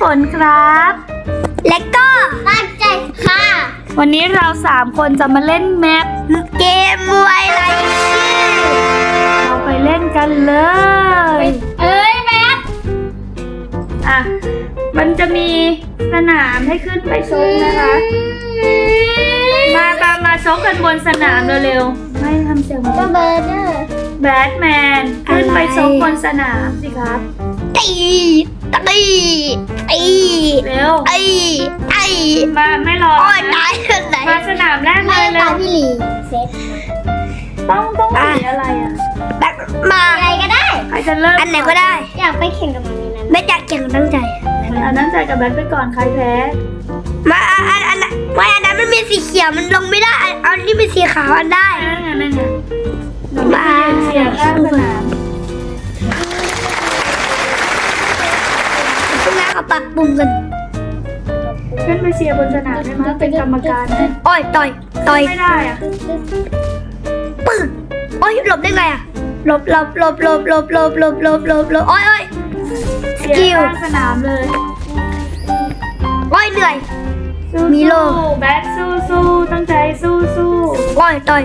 ฝนครับ และก็ตั้งใจค่ะ วันนี้เราสามคนจะมาเล่นแมปเกมมวยไรชื่อเราไปเล่นกันเลย เอ้ยแมทอะ มันจะมีสนามให้ขึ้นไปชกนะคะ มาตามมาชกกันบนสนามเร็วๆ ไม่ทำเสียงก็เบอร์เนอร์แบทแมน ขึ้นไปชกบนสนามสิครับตี ตีตีเร็วไอ้ไอ้มาไม่รอโอ้ยนะตายไหนมาสนามแรกเลยเร็วพี่ลีเซตต้องต้องสีอะไรอะ แบบมาอะไรก็ได้ ใครจะเริ่มอันไหนก็ได้ อยากไปแข่งกับมันนี้นะไม่อยากแข่งตั้งใจ อันนั้นใจกับแบทไปก่อนใครแพ้ มาอันอันอันนั้นไม่อันนั้นมันมีสีเขียวมันลงไม่ได้อันอันนี้เป็นสีขาวอันได้ นั่นไงนั่นไงมาเชียร์ข้างสนาม ปรับปรุงกันขึ้นไปเชียร์บนสนามได้ไหมเป็นกรรมการไหมโอ้ยต่อยต่อยไม่ได้อะปึกโอ้ยหลบได้ไงอะหลบหลบหลบหลบหลบหลบหลบหลบหลบหลบโอ้ยโอ้ยเชียร์ข้างสนามเลยโอ้ยเหนื่อยสู้มีโล่สู้แบทสู้สู้ตั้งใจสู้สู้โอ้ยต่อย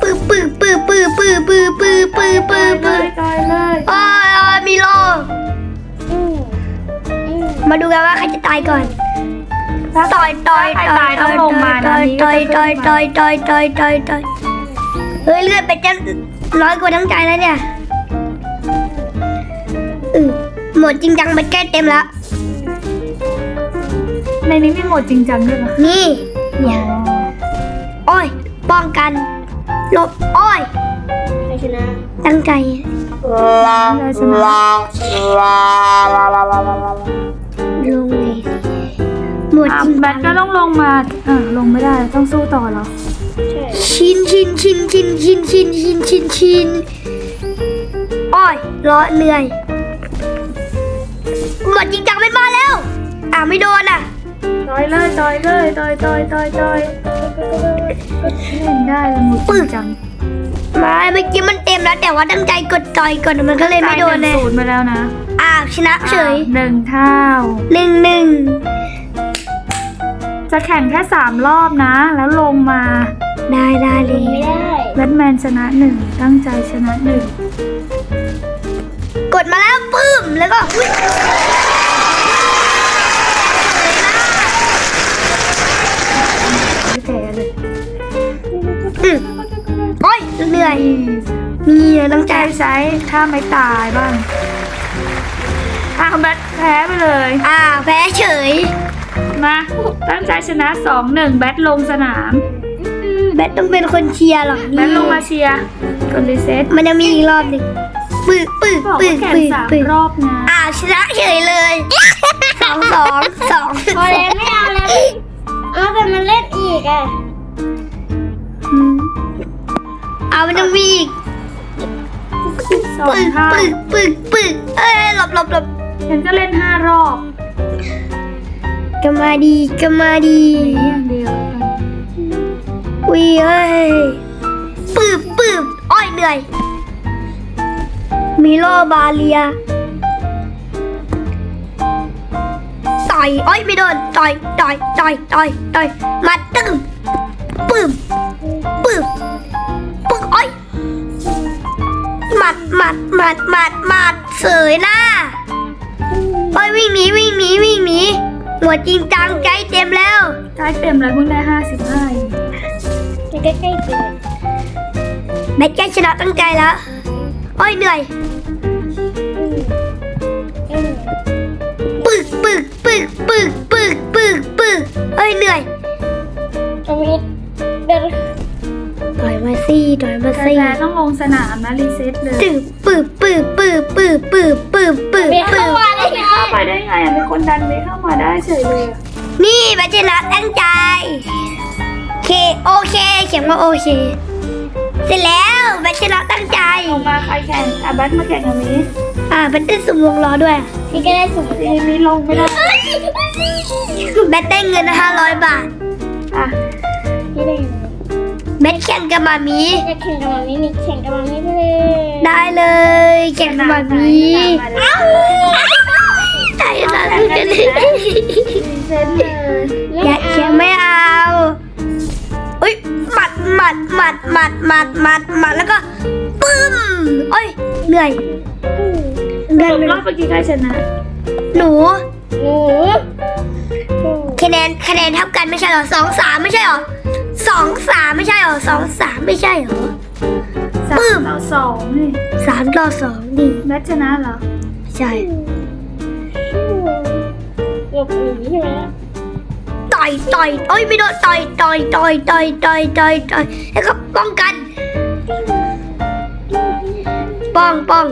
ปึกปึกปึกปึกปึกปึกปึกปึกปึกเลปึกยต่อยเลยโอ้ยโอ้ยมีโล มาดูกันว่าใครจะตายก่อนต่อยต่อยต่อตายยต้องลงมานะต่อยต่อยต่อยต่อยต่อยต่อยต่อยต่อยเฮ้ยเลือดเป็นจะร้อยกว่าทั้งใจแล้วเนี่ยอืหมดจริงจังมันใกล้เต็มแล้วในนี้ไมีโหมดจริงจังด้วยเหรอนี่เนี่ยโอ้ยป้องกันหลบโอ้ยชนะตั้งใจได้ชนะลงเลย หมดอะจริงแบทก็ต้องลงมาอะลงไม่ได้ต้องสู้ต่อเหรอชินชินชินชินชินชินชินชินชินโอ้ยรอเหนื่อยหมดจริงจังไม่มาแล้ว อ่าไม่โดนอะต่อยเลยต่อยเลยต่อยต่อยต่อยต่อยเล่นได้เลยหมดจริงจังไม่เมื่อกี้มันเต็มแล้ว แต่ว่าตั้งใจกดต่อยก่อนมันก็เลยไม่โดนเลเลยยศูนย์มาแล้วนะอ้าวชนะเฉยอะหนึ่งเท่าหนึ่งหนึ่ง จะแข่งแค่สามรอบนะ แล้วลงมา ได้ได้เลยแบทแมนชนะหนึ่งตั้งใจชนะหนึ่งกดมาแล้วปื้มแล้วก็อุ๊ยไม่แพ้เลยอืมโอ้ยเหนื่อยมีตั้งใจใช้ใช้ถ้าไม่ตายบ้างอะแบทแพ้ไปเลย อ่าแพ้เฉย มาตั้งใจชนะสองหนึ่งแบทลงสนาม แบทต้องเป็นคนเชียร์หรอกแบทลงมาเชียร์กดรีเซ็ตมันยังมีอีกรอบหนึ่งปึกปึกบอกปึว่ากแข่งปึกสามปึกรอบนะอ้าวชนะเฉยเลยสองสองสองพอแล้วไม่เอาแล้วเอาแต่มันเล่นอีกอะอืมเอามันยังมีอีกสองปึกเท่าปึกปึกปึกเอ้ยหลบหลบหลบฉันก็เล่นห้ารอบ ก็มาดีก็มาดีมีอย่างเดียวอุ้ยเอ้ยปึบปึบอ้อยเหนื่อยมีโลบาเลียต่อยอ้อยไม่โดนต่อยต่อยต่อยต่อยต่อยมาตึ้มปึบปึบปึกอ้อยหมัดหมัดหมัดหมัดหมัดเสยหน้าอ้อยวิ่งหนีวิ่งหนีวิ่งหนี หมดจริงจังใจเต็มแล้วได้เต็มแล้วเพิ่งได้ห้าสิบห้าใกล้ใกล้ๆตัวแมทใกล้ชนะตั้งใจแล้ว โอ้ยเหนื่อยอืมปึกปึกปึกปึกปึกปึกปึกเอ้ยเหนื่อยเอามีดเดินต่อยมาสิต่อยมาแต่สิแพ้ต้องลงสนามนะรีเซ็ตเลยตึกปึกปึกปึกปึกปึกปึกปึก เบียปึเข้ากมาได้ไงเข้าไปได้ไงอะมีคนดันไปเข้ามาได้เฉยเลยอะนี่แมทชนะตั้งใจเคโอเค เขียนว่าโอเค เสร็จแล้วแมทชนะตั้งใจลงมาใครแข่งอะแบทมาแข่งกับนี้อ่าเป็นเต้นสุ่มวงล้อด้วยพี่ก็ได้สุ่มทีนี้ลงไม่ได้แบทได้เงินห้าร้อยบาทอะพี่ได้ แบทแข่งกับมามีจะแข่งกับมันไม่มีแข่งกับมันไม่ไปเลยได้เลยแข่งกับมามีสนามไหนสนามไหนใจาสู้กันเลยเซนเลยอย่าเขียนไม่เอาอุ้ยหมัดหมัดหมัดหมัดหมัดหมัดหมัดแล้วก็ปึ้มโอ้ยเหนื่อยเหนื่อยรอบเมื่อกี้ใครชนะหนูหนูคะแนนคะแนนเท่ากันไม่ใช่เหรอสองสามไม่ใช่เหรอ สองสามไม่ใช่เหรอสองสามไม่ใช่เหรอ สาปึ้มมต่อสองนี่สามต่อสองดีแบทชนะเหรอใช่ หลบหนีใช่ไหมต่อยต่อยโอ้ยไม่โดนต่อยต่อยต่อยต่อยต่อยต่อยต่อยแล้วก็ป้องกัน ป้องป้อง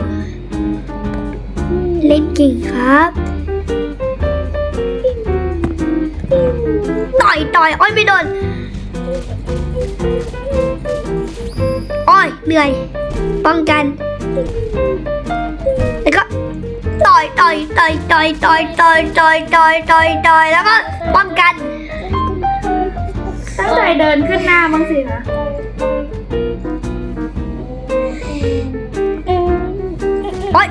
เล่นเก่งครับ ต่อยต่อยโอ้ยไม่โดน เหนื่อย ป้องกัน แล้วก็ต่อยต่อยต่อยต่อยต่อยต่อยต่อยต่อยต่อยต่อยแล้วก็ป้องกันตั้งใจเดินขึ้นหน้าบ้างสิคะโอ๊ย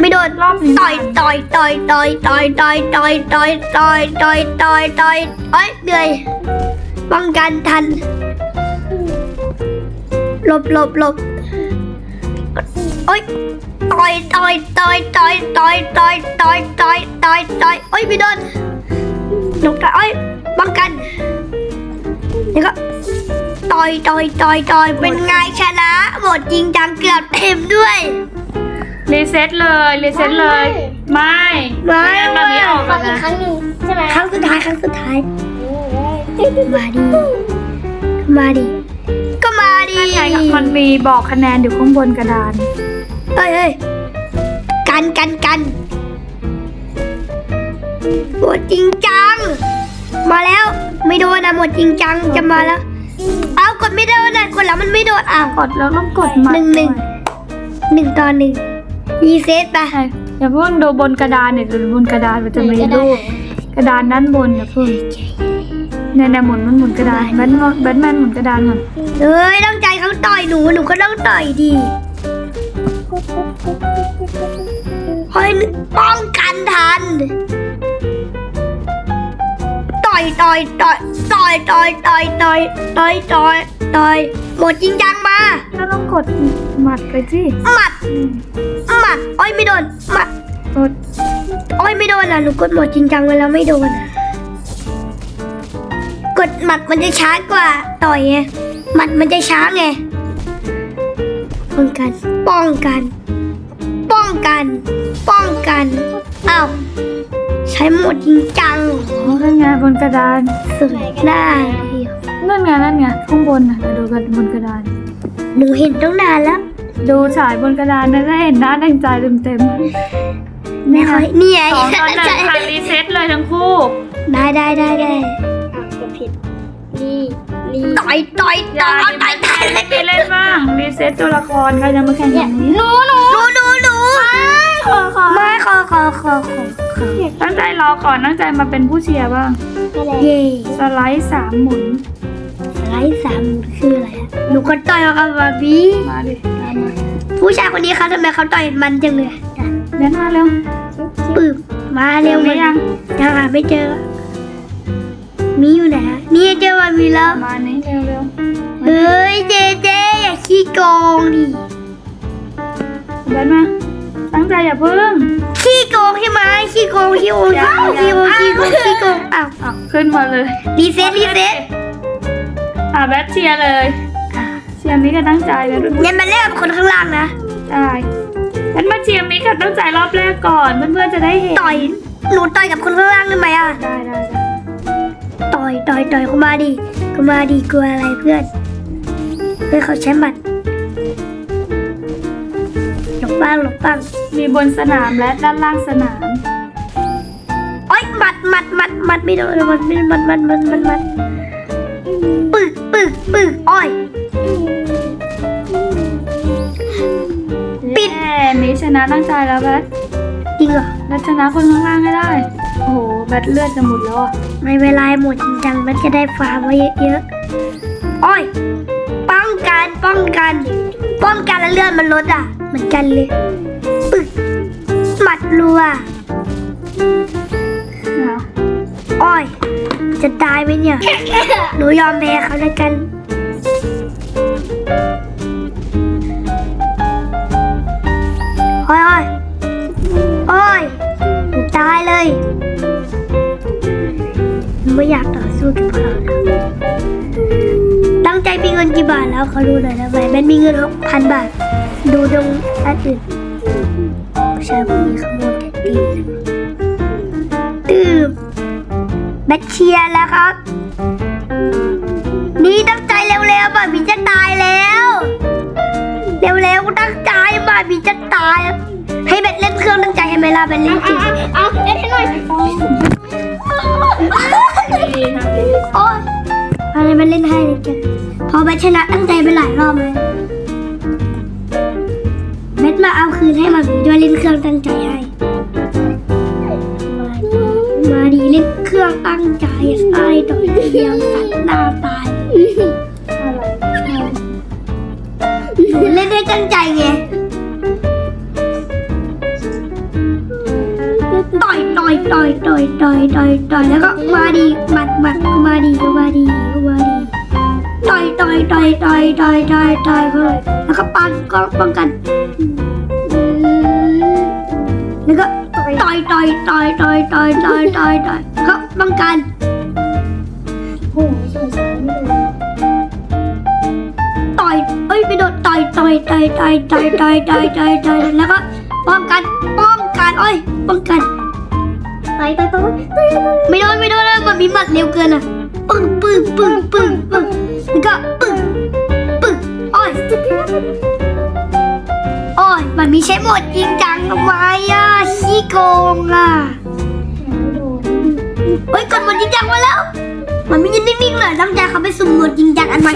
ไม่โดนรอบนี้ต่อยต่อยต่อยต่อยต่อยต่อยต่อยต่อยต่อยต่อยต่อยต่อยโอ๊ยเหนื่อยป้องกันทัน หลบหลบหลบโอ๊ยต่อยต่อยต่อยต่อยต่อยต่อยต่อยต่อยต่อยต่อยโอ๊ยไม่โดนหลบต่อยโอ๊ยป้องกันแล้วก็ต่อยต่อยต่อยต่อยเป็นไงชนะหมดจริงจังเกือบเต็มด้วยรีเซ็ตเลยรีเซ็ตเลย ไม่ไม่งั้นมันไม่ออกขอแล้วอีกนะครั้งหนึ่งใช่ไหมครั้งสุดท้ายครั้งสุดท้ายมาดิมาดิ ก็มาดินั่นไงครับมันมีบอกคะแนนอยู่ข้างบนกระดานเอ้ยเอ้ยกันกันกันหมดจริงจัง มาแล้วไม่โดนนะหมดจริงจังจะมาแล้ว เอากดไม่โดนนะกดแล้วมันไม่โดนอ้าวกดแล้วต้องกดใหม่หนึ่งหนึ่งหนึ่งต่อหนึ่งรีเซ็ตไปใช่อย่าเพิ่งดูบนกระดานเนี่ยดูบนกระดานมันจะมีรูปกระดานด้านบนอย่าเพิ่ง เนี่ยเนี่ยหมุนมันหมุนกระดานแบทแมนแบทแมนหมุนกระดานหมุนเอ้ยต้องใจเขาต่อยหนูหนูก็ต้องต่อยดีเฮ้ยป้องกันทัน ต่อยต่อยต่อยต่อยต่อยต่อยต่อยต่อยต่อยต่อยหมดจริงจังมาถ้าต้องกดหมัดไปสิหมัดหมัดโอ้ยไม่โดนหมัดกดโอ้ยไม่โดนอะหนูกดหมดจริงจังไปแล้วไม่โดนอะก ดหมัดมันจะช้ากว่าต่อยไงหมัดมันจะช้าไงป้องกัน ป้องกัน ป้องกัน ป้องกันอ้าวใช้หมดจริงจังเหรอนั่นไงบนกระดานสุดได้เลยนั่นไงนั่นไงข้างบนน่ะเราดูกันบนกระดานหนูเห็นตั้งนานแล้ว ดูฉายบนกระดานแล้วได้เห็นหน้าแดงใจเต็มเต็มๆไม่ค่อยนี่ไงสองตอนหนึ่งค่ะรีเซ็ตเลยทั้งคู่ ได้ได้ได้ได้อะกด ผิด นี่นี่ต่อยต่อยอย่าต่อยอย่าต่อยต่อยไม่ได้เล่นบ้างรีเซ็ตตัวละครใครจะมาแข่งอย่างนี้หนูหนูหนูหนูขอขอไม่ขอขอขอขอขอตั้งใจรอก่อนตั้งใจมาเป็นผู้เชียร์บ้างอะไรเย่สไลด์สามหมุนสไลด์สามคืออะไรอะหนูก็ต่อยกับบาร์บี้มาดิตามมาผู้ชายคนนี้เขาทำไมเขาต่อยมันจังเลยอะเดินมาเร็วปึ๊บมาเร็วหรือยังยังหาไม่เจอ มีอยู่ไหนอะนี่เจอบาร์บี้แล้ว มานี้เร็วเร็วเฮ้ยเจเจอย่าขี้โกงดิเดินมา ตั้งใจอย่าเพิ่ง ขี้โกงใช่ไหมขี้โกงขี้โกงขี้โกงขี้โกงขี้โกงขี้โกงอ้าวอะขึ้นมาเลยรีเซ็ตรีเซ็ตอะแบทเชียร์เลย เชียร์มิกก็ตั้งใจแล้วด้วยเนี่ยมันเล่นกับคนข้างล่างนะได้งั้นมาเชียร์มิกกับตั้งใจรอบแรกก่อน เพื่อนๆจะได้เห็น ต่อยหนูต่อยกับคนข้างล่างได้ไหมอะได้ได้ได้ต่ อยต่อยต่อยเข้ามาดิเข้ามาดิกลัวอะไรเพื่อนเพื่อนเขาใช้หมัดหลบบ้างหลบบ้างมีบนสนามและด้านล่างสนามโอ๊ยหมัดหมัดหมัดหมัดไม่โดนหมัดไม่หมัดหมัดหมัดหมัดหมัดปึกปึกปึกอ้อยปิดแม่มิกชนะตั้งใจแล้วแบทจริงเหรอแล้วชนะคนข้างล่างให้ได้ โอ้โหแบทเลือดจะหมดแล้วอะไม่เวลาหมดจริงจังมันจะได้ฟาร์มไว้เยอะๆอ้อยป้องกันป้องกัน ป้องกันแล้วเลือดมันลดอะ เหมือนกันเลยปึ๊กหมัดรัวเอาอ้อยจะตายไหมเนี่ย หนูยอมแพ้เขาแล้วกัน ไม่อยากต่อสู้กับเขาแล้วตั้งใจมีเงินกี่บาทแล้วเขารู้หน่อยนะไหมมันมีเงินหกพันบาท ดูตรงอันอื่นผู้ชายคนนี้ขโมยแท็กซี่ตื่มแบทเชียร์แล้วครับ นี่ตั้งใจเร็วๆบ่ามีจะตายแล้วเร็วๆตั้งใจบ่ามีจะตาย ให้แบทเล่นเครื่องตั้งใจให้ไหมล่ะแบทเล่นจริงเอาเล่นให้หน่อย อะไรแบทเล่นให้เลยจ้ะพอแบทชนะตั้งใจไปหลายรอบเลยแบทมาเอาคืนให้มามีด้วยเล่นเครื่องตั้งใจให้ มาดีเล่นเครื่องตั้งใจไอ้ตัวเดียวสัตว์หน้าตายเล่นได้ตั้งใจไงต่อยต่อยต่อยต่อยต่อยต่อยต่อยแล้วก็มาดีหมัดหมัดมาดีมาดีมาดี ต่อยต่อยต่อยต่อยต่อยเลยแล้วก็ปันก็ป้องกัน แล้วก็ต่อยต่อยต่อยต่อยต่อยต่อยต่อยต่อยก็ป้องกันโอ้โหสงสารไม่เลยต่อยเอ้ยไปโดนต่อยต่อยต่อยต่อยต่อยต่อยต่อยต่อยต่อยแล้วก็ป้องกันป้องกันเอ้ยป้องกันไปไปไปไปไม่โดนไม่โดนแล้วมันมีหมัดเร็วเกินอะปึ้งปึ้งปึ้งปึ้งปึ้งแล้วก็ปึ้ง โอ้ยโอ้ยมันมีใช้หมดจริงจังทำไมอะขี้โกงอะเฮ้ยกดหมดจริงจังมาแล้ว มันไม่ยืนนิ่งๆเลยตั้งใจเขาไปสุ่มหมดจริงจังอันใหม่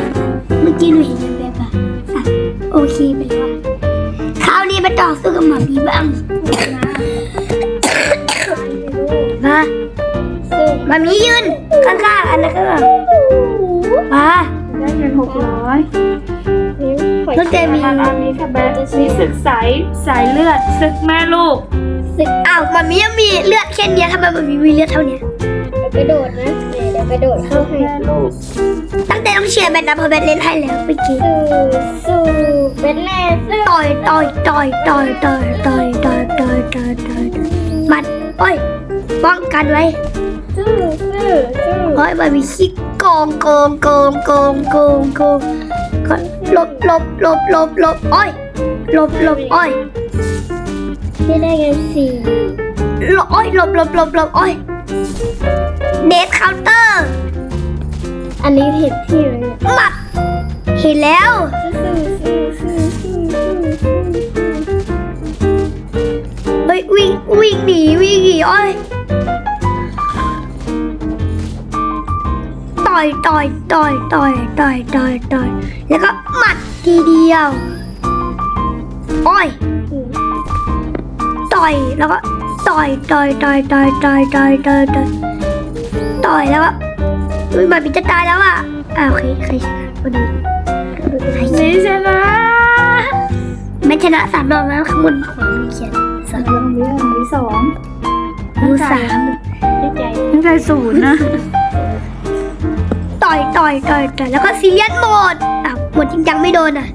เมื่อกี้หนูเห็นแบบอะโอเคไปแล้วคราวนี้ไปต่อสู้กับหมามีบ้างมามามียืนข้างๆอันนั้นก็มาได้เงินหกร้อย รถเจมีอันนี้ค่ะแบทนี่ศึกสายสายเลือดศึกแม่ลูกสึกอ้าวมามียังมีเลือดแค่เนี้ยทำไมมามีมีเลือดเท่าเนี้ยเดี๋ยวไปโดดนะเดี๋ยวไปโดดเข้าให้แม่ลูกตั้งแต่ต้องเชียร์แบนนะเพราะแบนเล่นให้แล้วเมื่อกี้สู้สู้เป็นแน่สู้ต่อยต่อยต่อยต่อยต่อยต่อยต่อยต่อยต่อยต่อยมัดโอ้ยป้องกันไว้สู้สู้สู้โอ้ยมามีขี้โกงโกงโกงโกงโกงโกง ก็หลบหลบหลบหลบหลบอ้อยหลบหลบอ้อยที่ได้เงินสี่หลบอ้อยหลบหลบหลบหลบอ้อยเดทเคาน์เตอร์อันนี้เห็นที่เลยหมัดเห็นแล้วเฮ้ยวิ่งวิ่งหนีวิ่งหนีอ้อย อยต่อยต่อยต่อยต่อยต่อยต่อยแล้วก็หมัดทีเดียวโอ้ยต่อยแล้วก็ต่อยต่อยต่อยต่อยต่อยต่อยต่อยต่อยต่อยแล้วก็อุ้ยหมัดมันจะตายแล้วอะอ้าวโอเคใครชนะมาดูใครชนะนี่ชนะไม่ชนะสามรอบแล้วข้างบนขวามีเขียนสามเรื่องนี้เรื่องนี้สองมูสามดีใจตั้งใจศูนย์นะ ต่อยต่อยต่อยต่อยแล้วก็ซีเรียสหมดอะหมดจริงจังไม่โดนอะ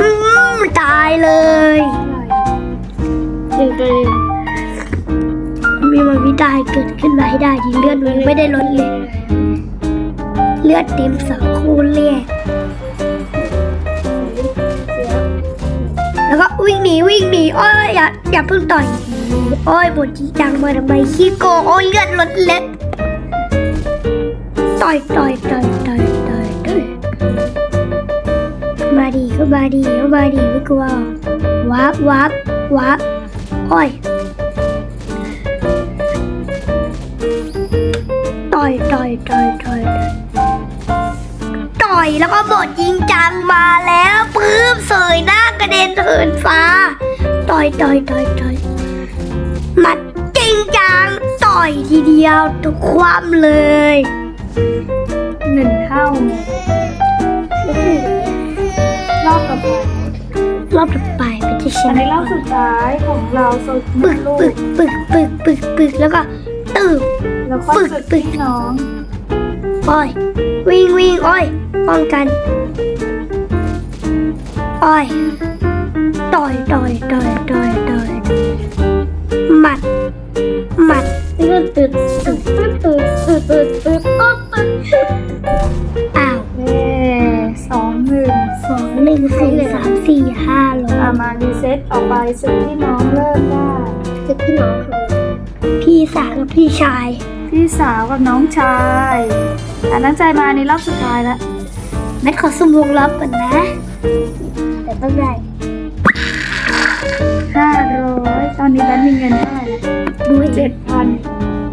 อืมตายเลยหนึ่งต่อหนึ่งมีมันไม่ได้เกิดขึ้นมาให้ได้ดีเลือดมันไม่ได้ลดเลยเลือดเต็มสองคูเลยแล้วก็วิ่งหนีวิ่งหนีโอ้ยอย่าอย่าเพิ่งต่อยโอ้ยหมดจริงจังมาทำไมขี้โกโอ้ยเลือดลดเล็ก ต่อยต่อยต่อยต่อยต่อยต่อยมาดีก็มาดีก็มาดีไม่กลัววับวับวับโอ้ยต่อยต่อยต่อยต่อยต่อยแล้วก็บทยิงจังมาแล้วปื้มเสยหน้ากระเด็นเหินฟ้า ต่อยต่อยต่อยต่อยมัดจริงจังต่อยทีเดียวทุกความเลย หนึ่งเท่ารอบต่อไปรอบต่อไปเป็นที่ฉันอันนี้รอบสุดท้ายของเราปึกลูปึกกปึกปึกปึกปึกแล้วก็ตึบแล้วก็ปึกปึกน้องโอ้ยวิ่งวิ่งโอ้ยป้องกันโอ้ยต่อยต่อยต่อยต่อยต่อยหมัดหมัดตึ๊ดตึ๊ดตึ๊ดตึ๊ดตึ๊ดตึ๊ดตึ๊ด อ้าวเย้สองหนึ่งสองหนึ่งสี่สามสี่ห้าลอะงมารีเซ็ตออกไปสึกพี่น้องเริ่มได้คือพี่น้องคือพี่สาวกับพี่ชาย พี่สาวกับน้องชายอะตั้งใจมาในรอบสุดท้ายแล้วแมทขอสุ่มวงล้อก่อนนะ แต่ต้องได้ห้าร้อยตอนนี้แบทมีเงินเท่าไหร่แล้วด้วยเจ็ดพัน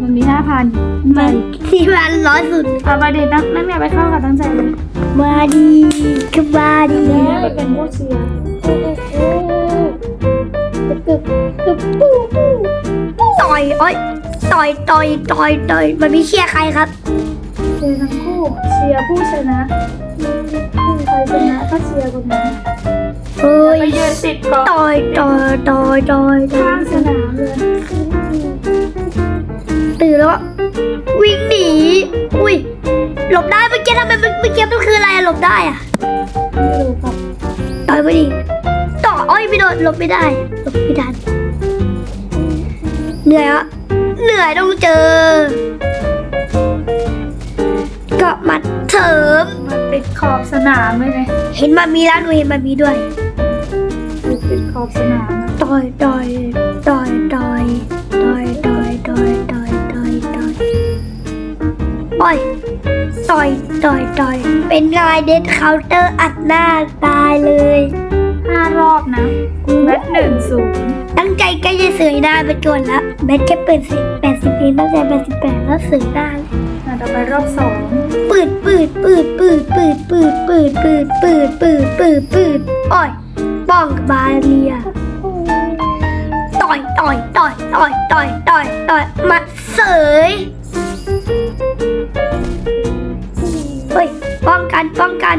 มันมีห้าพันไปที่พันร้อยสุดเอาไปดินักนักเนี่ยไปเข้ากับตั้งใจเลยมาดีก็มาดีเนี่ยไปเป็นผู้เชียร์ตึกตึกตึกปูปูต่อยอ้อยต่อยต่อยต่อยต่อยมันไม่เชียร์ใครครับเชียร์ทั้งคู่เชียร์ผู้ชนะใครชนะก็เชียร์คนนั้นเอ้ยไปยืนติดเกาะต่อยต่อยต่อยต่อยต่อข้ายงสนามเลย ตื่นแล้วอะวิ่งหนี อุ้ย หลบได้เมื่อกี้ทำไมเมื่อกี้มันคืออะไรอะหลบได้อะไม่รู้ครับต่อยไปดิต่ออ้อยไม่โดนหลบไม่ได้หลบไม่ทันเหนื่อยอะเหนื่อยต้องเจอก็หมัดเสริมมาติดขอบสนามเลยไงเห็นมามีแล้วหนูเห็นมามีด้วยติดขอบสนามอะต่อยต่อยต่อยต่อยต่อย ต่อยต่อยต่อย เป็นลายเด็ดเคาน์เตอร์อัดหน้าตายเลยห้ารอบนะแบทหนึ่งศูนย์ตั้งใจใกล้จะเสยหน้าไปก่อนละแบทแค่เปิดสิแปดสิบเองตั้งใจแปดสิบแปดแล้วเสยหน้าอะต่อไปรอบสองปืดปืดปืดปืดปืดปืดปืดปืดปืดปืดปืดปืดอ้อยป้องกับบาเรียต่อยต่อยต่อยต่อยต่อยต่อยต่อยมาเสย ป้องกัน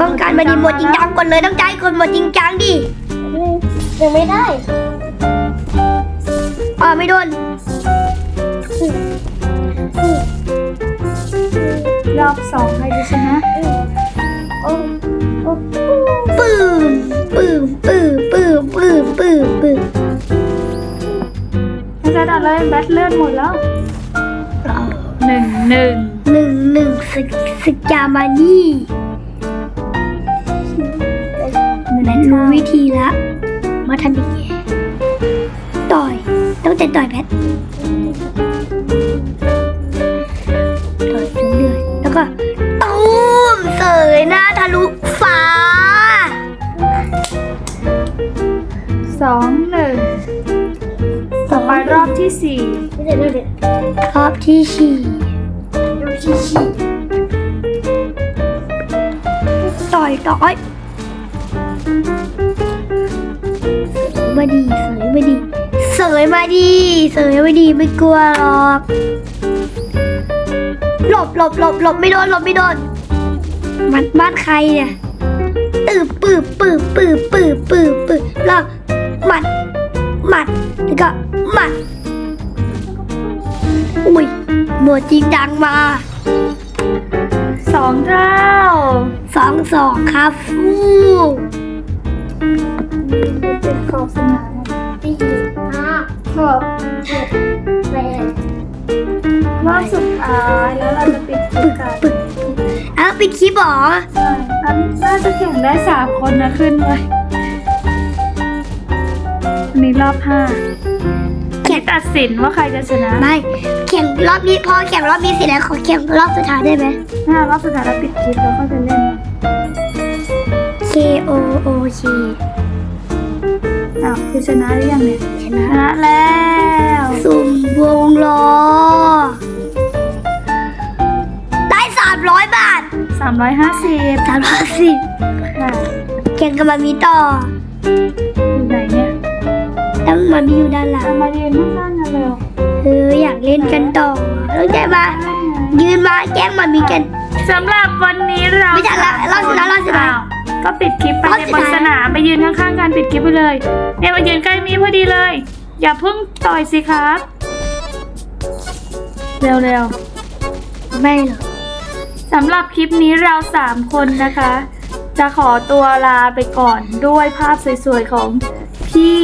ป้องกันป้องกันมาดีหมดจริงจังก่อนเลยต้องใจคนหมดจริงจังดิยังไม่ได้อ่าไม่โดนรอบสองใครจะชนะโอ้โอ้ปื้มปื้มปื้มปื้มปื้มปื้มปื้มไม่ใช่ต่อเลยแบทเลื่อนหมดแล้วเราหนึ่งหนึ่ง หนึ่งหนึ่งสกสกามานี่นั้นรู้วิธีละ มาทำยังไงต่อย ต้องจะต่อยแพทต่อยจนเหนื่อยแล้วก็ตูมเสยหน้าทะลุฟ้าสองหนึ่งสองไปรอบที่สี่เดี๋ยวเดี๋ยวเดี๋ยวรอบที่สี่ดู ชิชิต่อยต่อยมาดีเสยมาดีเสยมาดีเสยมาดีไม่กลัวหรอกหลบหลบหลบหลบไม่โดนหลบไม่โดนมันบ้านใครเนี่ยตืบปืบปืบปืบปืบปืบปืบแล้วหมัดหมัดแล้วก็หมัดอุ้ยหมวดจริงดังมา องเท่าสองสองครับฟูติดขอบสนามสี่ห้าหกเจ็ดแปดรอบสุดท้ายแล้วเราจะปิดคลิปกันปึกอ้าวปิดคลิปเหรอใช่อันน่าจะแข่งได้สามคนนะขึ้นเลยอันนี้รอบห้าแข่ง ตัดสินว่าใครจะชนะไม่แข่งรอบนี้พอแข่งรอบนี้เสร็จแล้วขอแข่งรอบสุดท้ายได้ไหมห้ารอบสุดท้ายเราปิดคลิปแล้วก็จะเล่น K O O K อ้าวคือชนะหรือยังเนี่ยชชนะนะแล้วสุ่มวงล้อได้สามร้อยบาทสามร้อยห้าสิบสามร้อยสิบค่ะแข่งกับมามีต่ออยู่ไหนเนี่ย ต้องมามีอยู่ด้านหลังเอามาเรียนข้างๆกันเร็วเอออยากเล่นกันต่อแล้วใจมายืนมาแกล้งมามีกัน สำหรับวันนี้เราไม่ใช่ละรอบสุดท้ายรอบสุดท้าย อ้วก็ปิดคลิปไปรอบในสุดบนท้าย สนามไปยืนข้างๆกันปิดคลิปไปเลยเนี่ยมายืนใกล้มีพอดีเลย อย่าเพิ่งต่อยสิครับ เร็วๆไม่หรอกสำหรับคลิปนี้เราสามคนนะคะ จะขอตัวลาไปก่อนด้วยภาพสวยๆของพี่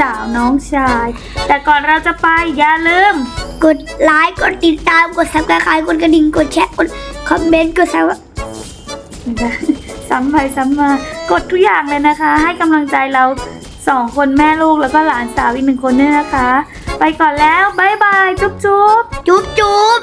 สาวน้องชาย แต่ก่อนเราจะไปอย่าลืม กดไลค์กดติดตามกดซับสไครต์กดกระดิ่งกดแชร์กดคอมเมนต์กดซับซ้ำไปซ้ำมากดทุกอย่างเลยนะคะ ให้กำลังใจเราสองคนแม่ลูกแล้วก็หลานสาวอีกหนึ่งคนด้วยนะคะ ไปก่อนแล้วบ๊ายบาย จุ๊บจุ๊บจุ๊บจุ๊บ